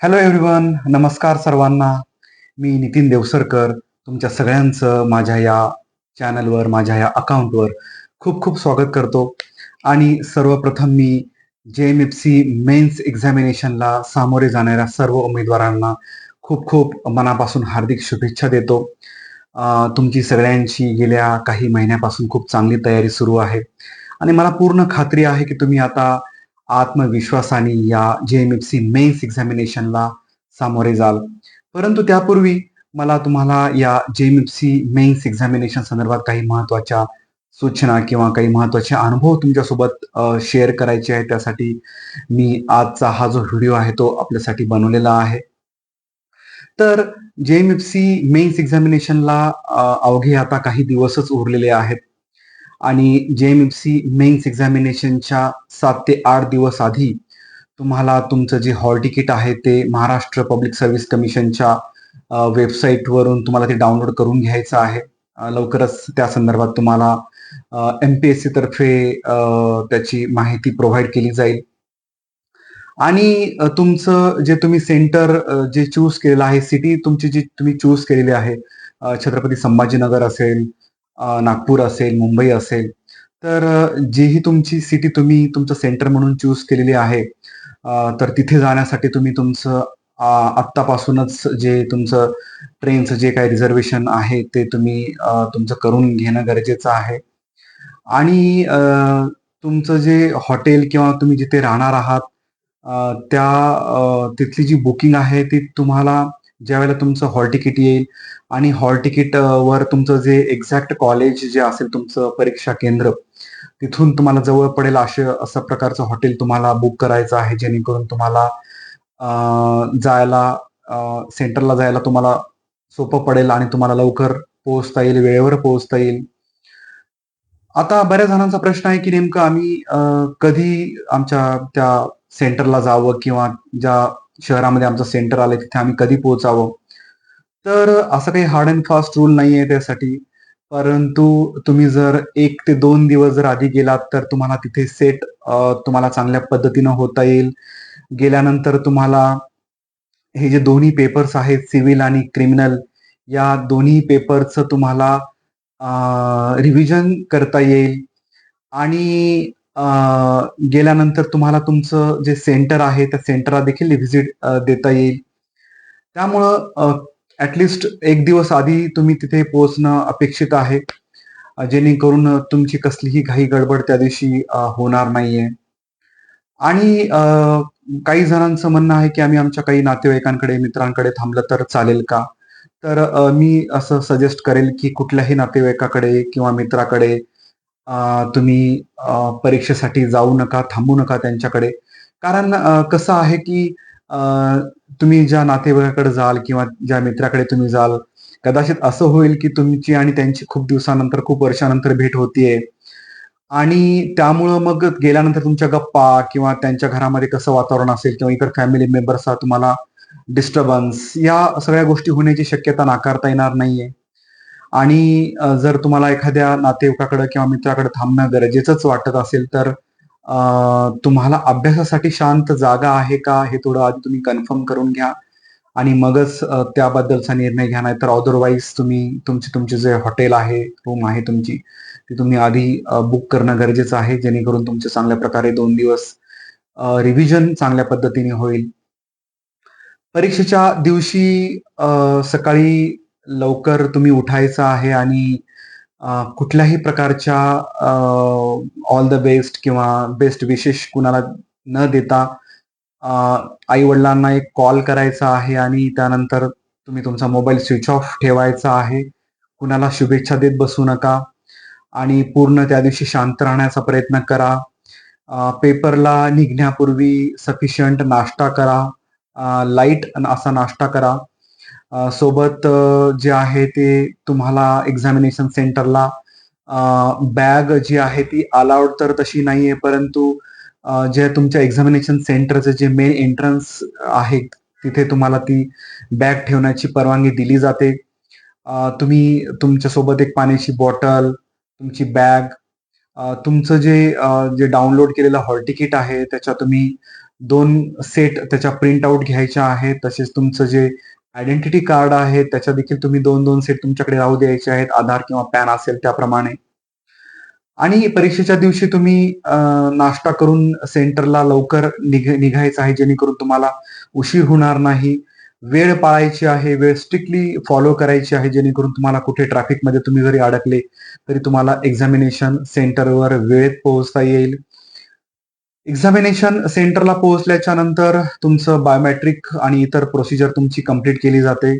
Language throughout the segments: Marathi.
हॅलो एव्हरीवन नमस्कार सर्वांना. मी नितीन देवसरकर. तुमच्या सगळ्यांचं माझ्या या चॅनलवर माझ्या या अकाउंटवर खूप खूप स्वागत करतो. आणि सर्वप्रथम मी J M F C mains एक्झामिनेशनला सामोरे जाणाऱ्या सर्व उमेदवारांना खूप खूप मनापासून हार्दिक शुभेच्छा देतो. तुमची सगळ्यांची गेल्या काही महिन्यापासून खूप चांगली तयारी सुरू आहे. आणि मला पूर्ण खात्री आहे की तुम्ही आता आत्मविश्वासाने या J M F C mains एक्झामिनेशनला सामोरे जाल. परंतु त्यापूर्वी मला तुम्हाला या J M F C mains examination संदर्भात काही महत्त्वाच्या सूचना किंवा काही महत्त्वाचे अनुभव तुमच्यासोबत शेअर करायचे आहे त्यासाठी मी आजचा हा जो व्हिडिओ आहे तो आपल्यासाठी बनवलेला आहे. तर J M F C mains एक्झामिनेशनला अवघे आता काही दिवसच उरलेले आहेत. आणि J M F C mains एक्झामिनेशनच्या सात ते आठ दिवस आधी तुम्हाला तुमचं जे हॉल तिकीट आहे ते महाराष्ट्र पब्लिक सर्व्हिस कमिशनच्या वेबसाईटवरून तुम्हाला ते डाउनलोड करून घ्यायचं आहे. लवकरच त्या संदर्भात तुम्हाला एम पी एस सी तर्फे त्याची माहिती प्रोव्हाइड केली जाईल. आणि तुमचं जे तुम्ही सेंटर जे चूज केलेलं आहे सिटी तुमची जी तुम्ही चूज केलेली आहे छत्रपती संभाजीनगर असेल नागपूर असेल मुंबई असेल तर जी ही तुमची सिटी तुम्ही तुमचं सेंटर म्हणून चूज केलेली आहे तर तिथे जाण्यासाठी तुम्ही तुमचं आत्तापासूनच जे तुमचं ट्रेनचं जे काही रिझर्वेशन आहे ते तुम्ही तुमचं करून घेणं गरजेचं आहे. आणि तुमचं जे हॉटेल किंवा तुम्ही जिथे राहणार आहात त्या तिथली जी बुकिंग आहे ती तुम्हाला ज्यावेळेला तुमचं हॉल तिकीट येईल आणि हॉल तिकीट वर तुमचं जे एक्झॅक्ट कॉलेज जे असेल तुमचं परीक्षा केंद्र तिथून तुम्हाला जवळ पडेल असे असं प्रकारचं हॉटेल तुम्हाला बुक करायचं आहे जेणेकरून तुम्हाला जायला सेंटरला जायला तुम्हाला सोपं पडेल आणि तुम्हाला लवकर पोहोचता येईल वेळेवर पोहोचता येईल. आता बऱ्याच जणांचा प्रश्न आहे की नेमकं आम्ही कधी आमच्या त्या सेंटरला जावं किंवा ज्या शहरामध्ये आमचं सेंटर आलंय तिथे आम्ही कधी पोहोचावं? तर असं काही हार्ड अँड फास्ट रूल नाही आहे त्यासाठी. परंतु तुम्ही जर एक ते दोन दिवस जर आधी गेलात तर तुम्हाला तिथे सेट तुम्हाला चांगल्या पद्धतीनं होता येईल. गेल्यानंतर तुम्हाला हे जे दोन्ही पेपर्स आहेत सिव्हिल आणि क्रिमिनल या दोन्ही पेपरचं तुम्हाला रिव्हिजन करता येईल. आणि गेल्यानंतर तुम्हाला तुमचं जे सेंटर आहे त्या सेंटरला देखील व्हिजिट देता येईल. त्यामुळं ऍटलिस्ट एक दिवस आधी तुम्ही तिथे पोहोचणं अपेक्षित आहे. जेणेकरून तुमची कसलीही घाई गडबड त्या दिवशी होणार नाहीये. आणि काही जणांचं म्हणणं आहे की आम्ही आमच्या काही नातेवाईकांकडे मित्रांकडे थांबलं तर चालेल का? तर मी असं सजेस्ट करेल की कुठल्याही नातेवाईकाकडे किंवा मित्राकडे तुम्ही परीक्षेसाठी जाऊ नका थांबू नका त्यांच्याकडे. कारण कसं आहे की तुम्ही ज्या नातेवाईकाकडे जाल किंवा ज्या मित्राकडे तुम्ही जाल कदाचित असं होईल की तुमची आणि त्यांची खूप दिवसानंतर खूप वर्षानंतर भेट होतीये. आणि त्यामुळं मग गेल्यानंतर तुमच्या गप्पा किंवा त्यांच्या घरामध्ये कसं वातावरण असेल किंवा इतर फॅमिली मेंबर्सचा तुम्हाला डिस्टर्बन्स या सगळ्या गोष्टी होण्याची शक्यता नाकारता येणार नाहीये. आणि जर तुम्हाला एखाद्या नातेवाईकाकडे किंवा मित्राकडे थांबणं गरजेचंच वाटत असेल तर तुम्हाला अभ्यासासाठी शांत जागा आहे का हे थोडं आधी तुम्ही कन्फर्म करून घ्या. आणि मगच त्याबद्दलचा निर्णय घ्या नाही तर अदरवाईज तुम्ही तुमचे तुमचे जे हॉटेल आहे रूम आहे तुमची ती तुम्ही आधी बुक करणं गरजेचं आहे. जेणेकरून तुमचे चांगल्या प्रकारे दोन दिवस रिव्हिजन चांगल्या पद्धतीने होईल. परीक्षेच्या दिवशी सकाळी लवकर तुम्ही उठायचं आहे आणि कुठल्याही प्रकारच्या ऑल द बेस्ट किंवा बेस्ट विशेष कुणाला न देता आई वडिलांना एक कॉल करायचा आहे आणि त्यानंतर तुम्ही तुमचा मोबाईल स्विच ऑफ ठेवायचा आहे. कुणाला शुभेच्छा देत बसू नका आणि पूर्ण त्या दिवशी शांत राहण्याचा प्रयत्न करा. पेपरला निघण्यापूर्वी सफिशियंट नाश्ता करा. लाइट असा नाश्ता करा. सोबत जे आहे ते तुम्हाला एक्झामिनेशन सेंटरला बॅग जी आहे ती अलाउड तर तशी नाहीये परंतु जे तुमच्या एक्झामिनेशन सेंटरचं जे मेन एंट्रन्स आहे तिथे तुम्हाला ती बॅग ठेवण्याची परवानगी दिली जाते. तुम्ही तुमच्यासोबत एक पाण्याची बॉटल तुमची बॅग तुमचं जे जे डाउनलोड केलेलं हॉल तिकीट आहे त्याच्या तुम्ही दोन सेट त्याच्या प्रिंट आउट घ्यायच्या आहेत तसेच तुमचं जे आयडेंटिटी कार्ड आहे त्याच्या देखील तुम्ही दोन दोन सेट तुमच्याकडे राहू द्यायचे आहेत आधार किंवा पॅन असेल त्याप्रमाणे. आणि परीक्षेच्या दिवशी तुम्ही नाश्ता करून सेंटरला लवकर निघ निघायचं आहे जेणेकरून तुम्हाला उशीर होणार नाही. वेळ पाळायची आहे वेळ स्ट्रिक्टली फॉलो करायची आहे जेणेकरून तुम्हाला कुठे ट्रॅफिकमध्ये तुम्ही जरी अडकले तरी तुम्हाला एक्झामिनेशन सेंटरवर वेळेत पोहोचता येईल. एक्झामिनेशन सेंटरला पोहोचल्याच्या नंतर तुमचं बायोमॅट्रिक आणि इतर प्रोसिजर तुमची कंप्लीट केली जाते.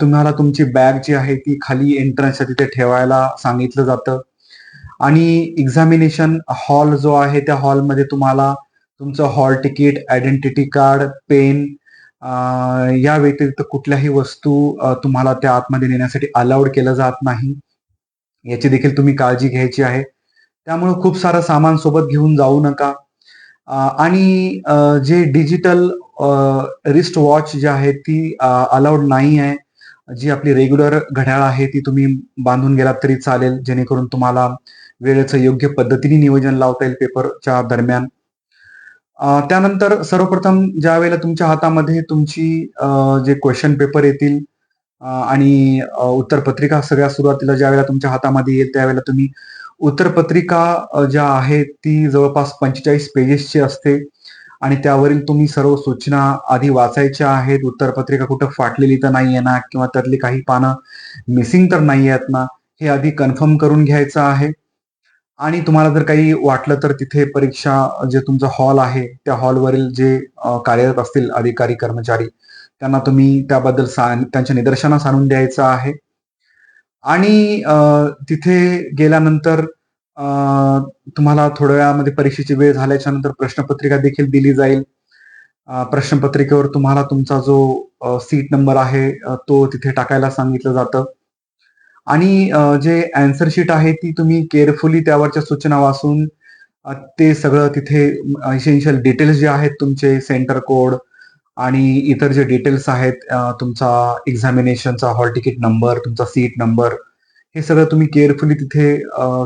तुम्हाला तुमची बॅग जी आहे ती खाली एंट्रन्सच्या तिथे ठेवायला सांगितलं जातं. आणि एक्झामिनेशन हॉल जो आहे त्या हॉलमध्ये तुम्हाला तुमचं hall ticket identity card pen या व्यतिरिक्त कुठल्याही वस्तू तुम्हाला त्या आतमध्ये नेण्यासाठी अलाउड केलं जात नाही. याची देखील तुम्ही काळजी घ्यायची आहे. त्यामुळे खूप सारं सामान सोबत घेऊन जाऊ नका. आणि जे डिजिटल रिस्ट वॉच जी आहे ती अलाउड नाही आहे. जी आपली रेग्युलर घड्याळ आहे ती तुम्ही बांधून गेलात तरी चालेल. जेणेकरून तुम्हाला वेळेचं योग्य पद्धतीने नियोजन लावता येईल पेपरच्या दरम्यान. त्यानंतर सर्वप्रथम ज्या वेळेला तुमच्या हातामध्ये तुमची जे क्वेश्चन पेपर येतील आणि उत्तरपत्रिका सगळ्या सुरुवातीला ज्या वेळेला तुमच्या हातामध्ये येईल त्यावेळेला तुम्ही उत्तरपत्रिका ज्या आहेत ती जवळपास पंचेचाळीस पेजेसची असते. आणि त्यावरील तुम्ही सर्व सूचना आधी वाचायच्या आहेत. उत्तरपत्रिका कुठं फाटलेली तर नाही आहे ना किंवा त्यातली काही पानं मिसिंग तर नाही आहेत ना हे आधी कन्फर्म करून घ्यायचं आहे. आणि तुम्हाला जर काही वाटलं तर तिथे परीक्षा जे तुमचा हॉल आहे त्या हॉलवरील जे कार्यरत असतील अधिकारी कर्मचारी त्यांना तुम्ही त्याबद्दल सा त्यांच्या निदर्शनास आणून द्यायचं आहे. आणि तिथे गेल्यानंतर तुम्हाला थोड्या वेळामध्ये परीक्षेची वेळ झाल्याच्यानंतर प्रश्नपत्रिका देखील दिली जाईल. प्रश्नपत्रिकेवर तुम्हाला तुमचा जो सीट नंबर आहे तो तिथे टाकायला सांगितलं जातं. आणि जे अँसर शीट आहे ती तुम्ही केअरफुली त्यावरच्या सूचना वाचून ते सगळं तिथे इसेन्शियल डिटेल्स जे आहेत तुमचे सेंटर कोड आणि इतर जे डिटेल्स आहेत तुमचा एक्झामिनेशनचा हॉल तिकीट नंबर तुमचा सीट नंबर हे सगळं तुम्ही केअरफुली तिथे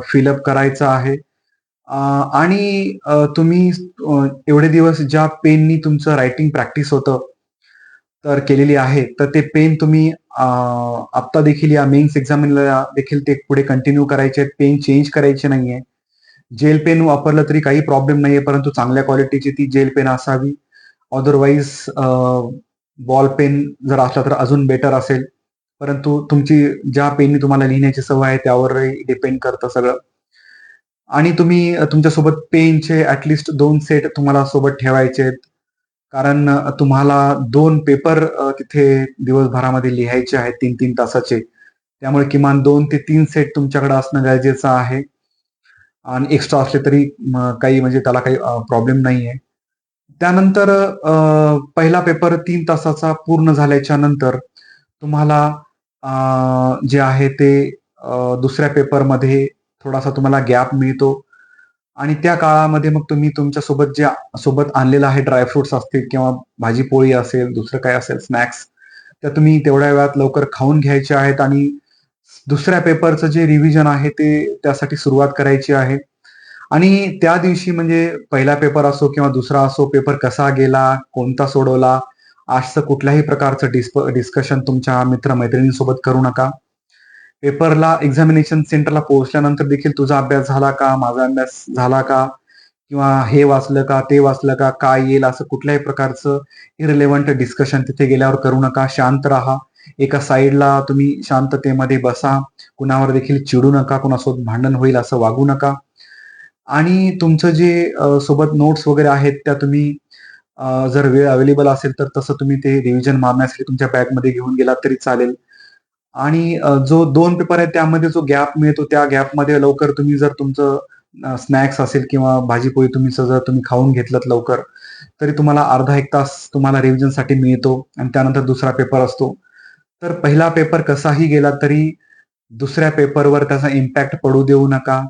फिलअप करायचं आहे. आणि तुम्ही एवढे दिवस ज्या पेननी तुमचं रायटिंग प्रॅक्टिस होतं तर केलेली आहे तर ते पेन तुम्ही आत्ता देखील या मेन्स एक्झामिनला देखील ते पुढे कंटिन्यू करायचे पेन चेंज करायचे नाहीये. जेल पेन वापरलं तरी काही प्रॉब्लेम नाहीये परंतु चांगल्या क्वालिटीची ती जेल पेन असावी. अदरवाईज बॉल पेन जर असला तर अजून बेटर असेल. परंतु तुमची ज्या पेननी तुम्हाला लिहिण्याची सवय आहे त्यावरही डिपेंड करतं सगळं. आणि तुम्ही तुमच्यासोबत पेनचे ऍटलिस्ट दोन सेट तुम्हाला सोबत ठेवायचे आहेत. कारण तुम्हाला दोन पेपर तिथे दिवसभरामध्ये लिहायचे आहेत तीन तीन तासाचे. त्यामुळे किमान दोन ते तीन सेट तुमच्याकडे असणं गरजेचं आहे. आणि एक्स्ट्रा असले तरी काही म्हणजे त्याला काही प्रॉब्लेम नाही आहे त्यानंतर पहिला पेपर तीन तासाचा पूर्ण झाल्याच्यानंतर तुम्हाला जे आहे ते दुसऱ्या पेपरमध्ये थोडासा तुम्हाला गॅप मिळतो. आणि त्या काळामध्ये मग तुम्ही तुमच्यासोबत जे सोबत आणलेलं आहे ड्रायफ्रुट्स असतील किंवा भाजी पोळी असेल दुसरं काय असेल स्नॅक्स त्या तुम्ही तेवढ्या वेळात लवकर खाऊन घ्यायचे आहेत. आणि दुसऱ्या पेपरचं जे रिव्हिजन आहे ते त्यासाठी सुरुवात करायची आहे. आणि त्या दिवशी म्हणजे पहिला पेपर असो किंवा दुसरा असो पेपर कसा गेला कोणता सोडवला असं कुठल्याही प्रकारचं डिस्प डिस्कशन तुमच्या मित्रमैत्रिणींसोबत करू नका. पेपरला एक्झामिनेशन सेंटरला पोहोचल्यानंतर देखील तुझा अभ्यास झाला का माझा अभ्यास झाला का किंवा हे वाचलं का ते वाचलं का काय येईल असं कुठल्याही प्रकारचं इरिलेव्हंट डिस्कशन तिथे गेल्यावर करू नका. शांत राहा. एका साईडला तुम्ही शांततेमध्ये बसा. कुणावर देखील चिडू नका. कुणासोबत भांडण होईल असं वागू नका. आणि तुमचं जे सोबत नोट्स वगैरे आहेत त्या तुम्ही जर वेळ अवेलेबल असेल तर तसं तुम्ही ते रिव्हिजन मारण्यासाठी तुमच्या बॅगमध्ये घेऊन गेलात तरी चालेल. आणि जो दोन पेपर आहेत त्यामध्ये जो गॅप मिळतो त्या गॅपमध्ये लवकर तुम्ही जर तुमचं स्नॅक्स असेल किंवा भाजीपोळी तुम्ही जर तुम्ही खाऊन घेतलं लवकर तरी तुम्हाला अर्धा एक तास तुम्हाला रिव्हिजनसाठी मिळतो आणि त्यानंतर दुसरा पेपर असतो. तर पहिला पेपर कसाही गेला तरी दुसऱ्या पेपरवर त्याचा इम्पॅक्ट पडू देऊ नका.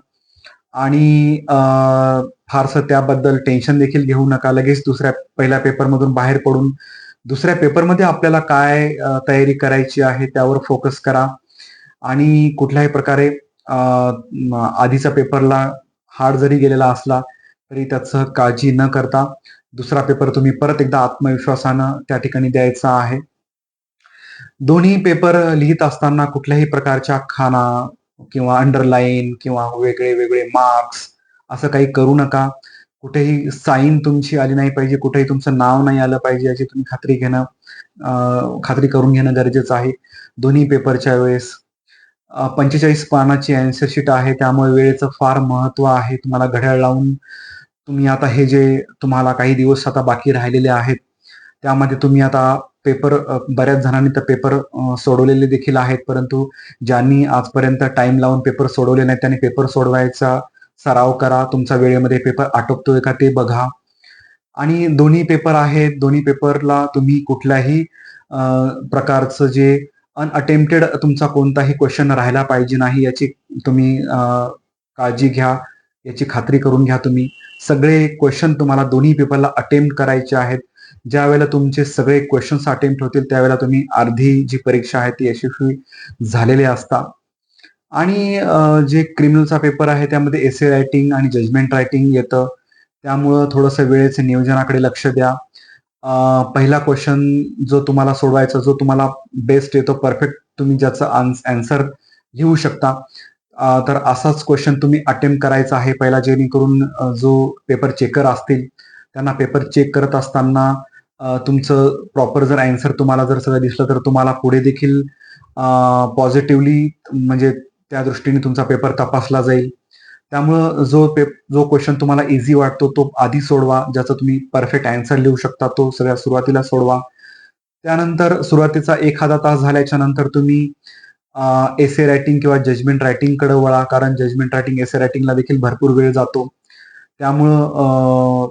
आणि फारसं त्याबद्दल टेन्शन देखील घेऊ नका. लगेच दुसऱ्या पहिल्या पेपरमधून बाहेर पडून दुसऱ्या पेपरमध्ये आपल्याला काय तयारी करायची आहे त्यावर फोकस करा. आणि कुठल्याही प्रकारे आधीचा पेपरला हार्ड जरी गेलेला असला तरी त्याचं काळजी न करता दुसरा पेपर तुम्ही परत एकदा आत्मविश्वासानं त्या ठिकाणी द्यायचा आहे. दोन्ही पेपर लिहित असताना कुठल्याही प्रकारच्या खाना किंवा अंडरलाईन किंवा वेगळे वेगळे मार्क्स असं काही करू नका. कुठेही साईन तुमची आली नाही पाहिजे कुठेही तुमचं नाव नाही आलं पाहिजे याची तुम्ही खात्री घेणं खात्री करून घेणं गरजेचं आहे. दोन्ही पेपरच्या वेळेस पंचेचाळीस पानाची अँसर शीट आहे त्यामुळे वेळेचं फार महत्त्व आहे. तुम्हाला घड्याळ लावून तुम्ही आता हे जे तुम्हाला काही दिवस आता बाकी राहिलेले आहेत त्यामध्ये तुम्ही आता पेपर बऱ्याच जणांनी तर पेपर सोडवलेले देखील आहेत. परंतु ज्यांनी आजपर्यंत टाइम लावून पेपर सोडवले नाही त्यांनी पेपर सोडवायचा सराव करा. तुमचा वेळेमध्ये पेपर आटोपतोय का ते बघा. आणि दोन्ही पेपर आहेत. दोन्ही पेपरला तुम्ही कुठल्याही प्रकारचं जे अनअटेम्प्टेड तुमचा कोणताही क्वेश्चन राहायला पाहिजे नाही याची तुम्ही काळजी घ्या. याची खात्री करून घ्या तुम्ही. सगळे क्वेश्चन तुम्हाला दोन्ही पेपरला अटेम्प्ट करायचे आहेत. ज्या वेळेला तुमचे सगळे क्वेश्चन्स अटेम्प्ट होतील त्यावेळेला तुम्ही अर्धी जी परीक्षा आहे ती यशस्वी झालेली असता. आणि जे क्रिमिनलचा पेपर आहे त्यामध्ये एसे रायटिंग आणि जजमेंट रायटिंग येतं. त्यामुळं थोडंसं वेळेचे नियोजनाकडे लक्ष द्या. पहिला क्वेश्चन जो तुम्हाला सोडवायचा जो तुम्हाला बेस्ट येतो परफेक्ट तुम्ही ज्याचं आन्सर लिहू शकता. तर असाच क्वेश्चन तुम्ही अटेम्प्ट करायचा आहे. पहिला जेणेकरून जो पेपर चेकर असतील त्यांना पेपर चेक करत असताना तुमचं प्रॉपर जर अँसर तुम्हाला जर सगळं दिसलं तर तुम्हाला पुढे देखील पॉझिटिव्हली म्हणजे त्या दृष्टीने तुमचा पेपर तपासला जाईल. त्यामुळं जो पेप जो क्वेश्चन तुम्हाला इझी वाटतो तो आधी सोडवा. ज्याचा तुम्ही परफेक्ट अँसर लिहू शकता तो सगळ्या सुरुवातीला सोडवा. त्यानंतर सुरुवातीचा एखादा तास झाल्याच्यानंतर तुम्ही एसे रायटिंग किंवा जजमेंट रायटिंगकडे वळा. कारण जजमेंट रायटिंग एसे रायटिंगला देखील भरपूर वेळ जातो. त्यामुळं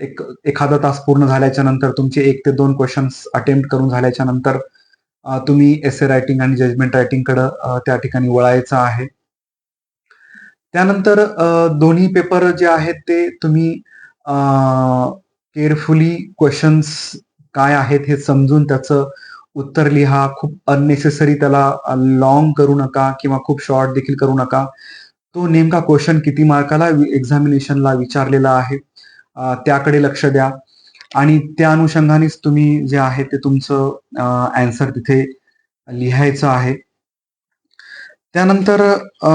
एक एखादा तास पूर्ण झाल्याच्यानंतर तुमचे एक ते दोन क्वेश्चन्स अटेम्प्ट करून झाल्याच्यानंतर तुम्ही एसे रायटिंग आणि जजमेंट रायटिंगकडे त्या ठिकाणी वळायचं आहे. त्यानंतर दोन्ही पेपर जे आहेत ते तुम्ही केअरफुली क्वेश्चन्स काय आहेत हे समजून त्याचं उत्तर लिहा. खूप अननेसेसरी त्याला लॉंग करू नका किंवा खूप शॉर्ट देखील करू नका. तो नेमका क्वेश्चन किती मार्काला एक्झामिनेशनला विचारलेला आहे. त्याकडे लक्ष द्या. आणि त्या अनुषंगानेच तुम्ही जे आहे ते तुमचं अँसर तिथे लिहायचं आहे. त्यानंतर अ,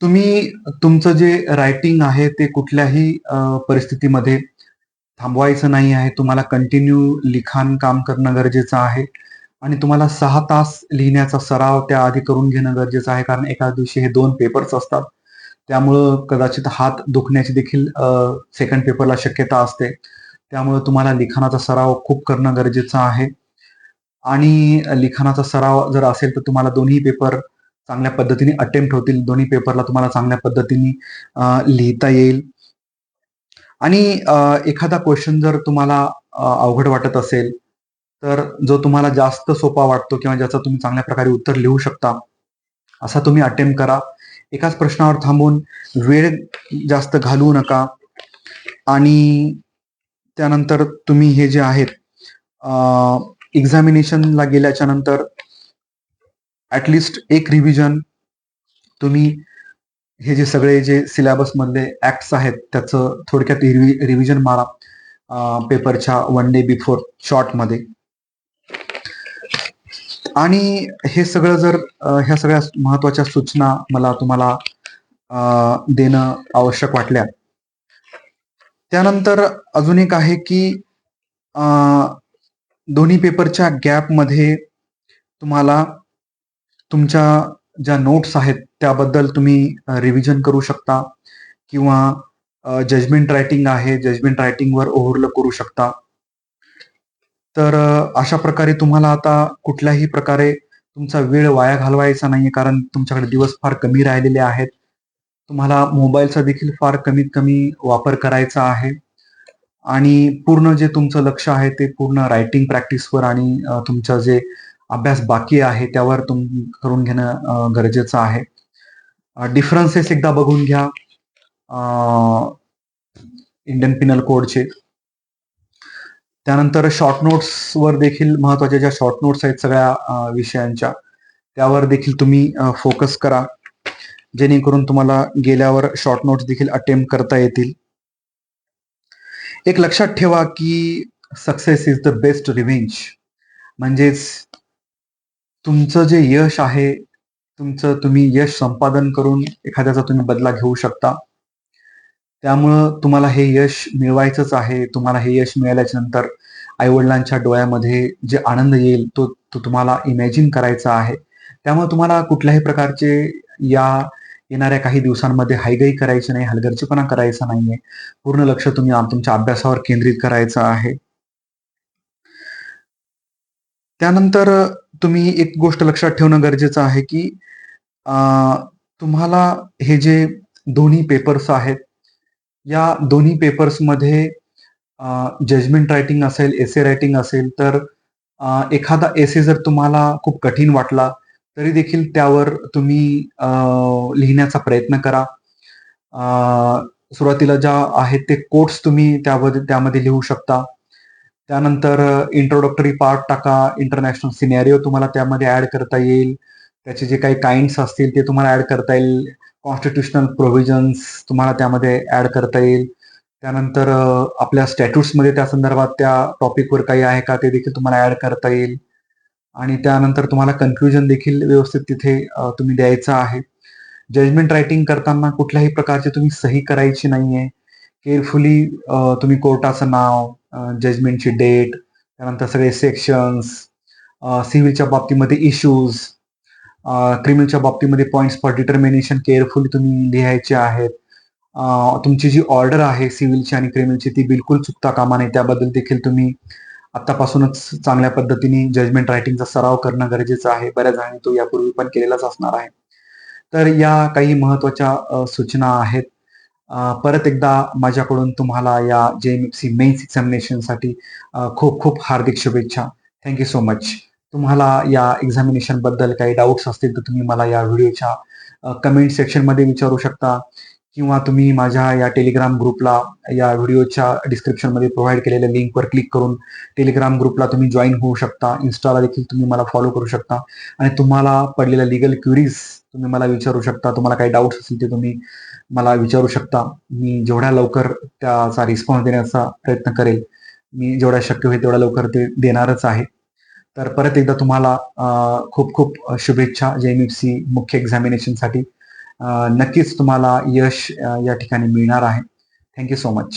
तुम्ही तुमचं जे रायटिंग आहे ते कुठल्याही परिस्थितीमध्ये थांबवायचं नाही आहे. तुम्हाला कंटिन्यू लिखाण काम करणं गरजेचं आहे. आणि तुम्हाला सहा तास लिहिण्याचा सराव त्याआधी करून घेणं गरजेचं आहे. कारण एका दिवशी हे दोन पेपर्स असतात. त्यामुळं कदाचित हात दुखण्याची देखील सेकंड पेपरला शक्यता असते. त्यामुळं तुम्हाला लिखाणाचा सराव खूप करणं गरजेचं आहे. आणि लिखाणाचा सराव जर असेल तर तुम्हाला दोन्ही पेपर चांगल्या पद्धतीने अटेम्प्ट होतील. दोन्ही पेपरला तुम्हाला चांगल्या पद्धतीने लिहिता येईल. आणि एखादा क्वेश्चन जर तुम्हाला अवघड वाटत असेल तर जो तुम्हाला जास्त सोपा वाटतो किंवा ज्याचं तुम्ही चांगल्या प्रकारे उत्तर लिहू शकता असा तुम्ही अटेम्प्ट करा. एकाच प्रश्नावर थांबून वेळ जास्त घालवू नका आणि त्यानंतर तुम्ही हे जे आहेत एक्झामिनेशनला गेल्याच्यानंतर ऍटलिस्ट एक रिव्हिजन तुम्ही हे जे सगळे जे सिलेबसमधले ऍक्ट्स आहेत त्याचं थोडक्यात रिव्हिजन मारा पेपरच्या वन डे बिफोर शॉर्टमध्ये आणि हे सगळं जर ह्या सगळ्या महत्त्वाच्या सूचना मला तुम्हाला देणं आवश्यक वाटल्या. त्यानंतर अजून एक आहे की दोन्ही पेपरच्या गॅपमध्ये तुम्हाला तुमच्या ज्या नोट्स आहेत त्याबद्दल तुम्ही रिव्हिजन करू शकता किंवा जजमेंट रायटिंग आहे जजमेंट रायटिंगवर ओव्हरल करू शकता. तर अशा प्रकारे तुम्हाला आता कुठल्याही प्रकारे तुमचा वेळ वाया घालवायचा नाहीये कारण तुमच्याकडे दिवस फार कमी राहिलेले आहेत. तुम्हाला मोबाईलचा देखील फार कमीत कमी वापर करायचा आहे. आणि पूर्ण जे तुमचं लक्ष आहे ते पूर्ण रायटिंग प्रॅक्टिसवर आणि तुमचं जे अभ्यास बाकी आहे त्यावर तुम करून घेणं गरजेचं आहे. डिफरन्सेस एकदा बघून घ्या. इंडियन पिनल कोडचे त्यानंतर शॉर्ट नोट्सवर देखील महत्त्वाच्या ज्या शॉर्ट नोट्स आहेत सगळ्या विषयांच्या त्यावर देखील तुम्ही फोकस करा. जेणेकरून तुम्हाला गेल्यावर शॉर्ट नोट्स देखील अटेम्प्ट करता येतील. एक लक्षात ठेवा की success is the best revenge म्हणजेच तुमचं जे यश आहे तुमचं तुम्ही यश संपादन करून एखाद्याचा तुम्ही बदला घेऊ शकता. त्यामुळं तुम्हाला हे यश मिळवायचंच आहे. तुम्हाला हे यश मिळाल्याच्या नंतर आईवडिलांच्या डोळ्यामध्ये जे आनंद येईल तो तो तुम्हाला इमॅजिन करायचा आहे. त्यामुळे तुम्हाला कुठल्याही प्रकारचे या येणाऱ्या काही दिवसांमध्ये हायगाई करायची नाही हलगर्जीपणा करायचा नाहीये. पूर्ण लक्ष तुम्ही तुमच्या अभ्यासावर केंद्रित करायचं आहे. त्यानंतर तुम्ही एक गोष्ट लक्षात ठेवणं गरजेचं आहे की तुम्हाला हे जे दोन्ही पेपर्स आहेत या दोन्ही पेपर्समध्ये जजमेंट रायटिंग असेल एसे रायटिंग असेल तर एखादा एसे जर तुम्हाला खूप कठीण वाटला तरी देखील त्यावर तुम्ही लिहिण्याचा प्रयत्न करा. सुरुवातीला ज्या आहेत ते कोट्स तुम्ही त्यामध्ये त्यामध्ये लिहू शकता. त्यानंतर इंट्रोडक्टरी पार्ट टाका इंटरनॅशनल सिनेरिओ तुम्हाला त्यामध्ये ऍड करता येईल. त्याचे जे काही काइंड्स असतील ते तुम्हाला ऍड करता येईल. कॉन्स्टिट्युशनल प्रोव्हिजन्स तुम्हाला त्यामध्ये ऍड करता येईल. त्यानंतर आपल्या स्टॅट्यूट्समध्ये त्या संदर्भात त्या टॉपिकवर काही आहे का ते देखील तुम्हाला ऍड करता येईल. आणि त्यानंतर तुम्हाला कन्क्लुजन देखील व्यवस्थित तिथे तुम्ही द्यायचं आहे. जजमेंट रायटिंग करताना कुठल्याही प्रकारची तुम्ही सही करायची नाहीये. केअरफुली तुम्ही कोर्टाचं नाव जजमेंटची डेट त्यानंतर सगळे सेक्शन्स सिव्हिलच्या बाबतीमध्ये इश्यूज क्रिमिनलच्या बाबतीमध्ये पॉईंट्स फॉर डिटर्मिनेशन केअरफुली तुम्ही लिहायचे आहेत. तुमची जी ऑर्डर आहे सिव्हिलची आणि क्रिमिनलची ती बिलकुल चुकता कामा नये. त्याबद्दल देखील तुम्ही आतापासूनच चांगल्या पद्धतीने जजमेंट रायटिंगचा सराव करणं गरजेचं आहे. बऱ्याच जणांनी तो यापूर्वी पण केलेलाच असणार आहे. तर या काही महत्त्वाच्या सूचना आहेत. परत एकदा माझ्याकडून तुम्हाला या J M F C mains एक्झामिनेशनसाठी खूप खूप हार्दिक शुभेच्छा. थँक्यू सो मच तुम्हाला या एक्झामिनेशनबद्दल काही डाऊट्स असतील तर तुम्ही मला या व्हिडिओच्या कमेंट सेक्शनमध्ये विचारू शकता. किंवा तुम्ही माझ्या या टेलिग्राम ग्रुपला या व्हिडिओच्या डिस्क्रिप्शनमध्ये प्रोव्हाइड केलेल्या लिंकवर क्लिक करून टेलिग्राम ग्रुपला तुम्ही जॉईन होऊ शकता. इन्स्टाला देखील तुम्ही मला फॉलो करू शकता. आणि तुम्हाला पडलेल्या लिगल क्युरीज तुम्ही मला विचारू शकता. तुम्हाला काही डाऊट्स असतील ते तुम्ही मला विचारू शकता मी जेवढ्या लवकर त्याचा रिस्पॉन्स देण्याचा प्रयत्न करेल मी जेवढ्या शक्य होईल तेवढ्या लवकर ते देणारच आहे. तर परत एकदा तुम्हाला खूप खूप शुभेच्छा जे एम एफ सी मुख्य एक्झामिनेशनसाठी नक्कीच तुम्हाला यश या ठिकाणी मिळणार आहे. Thank you so much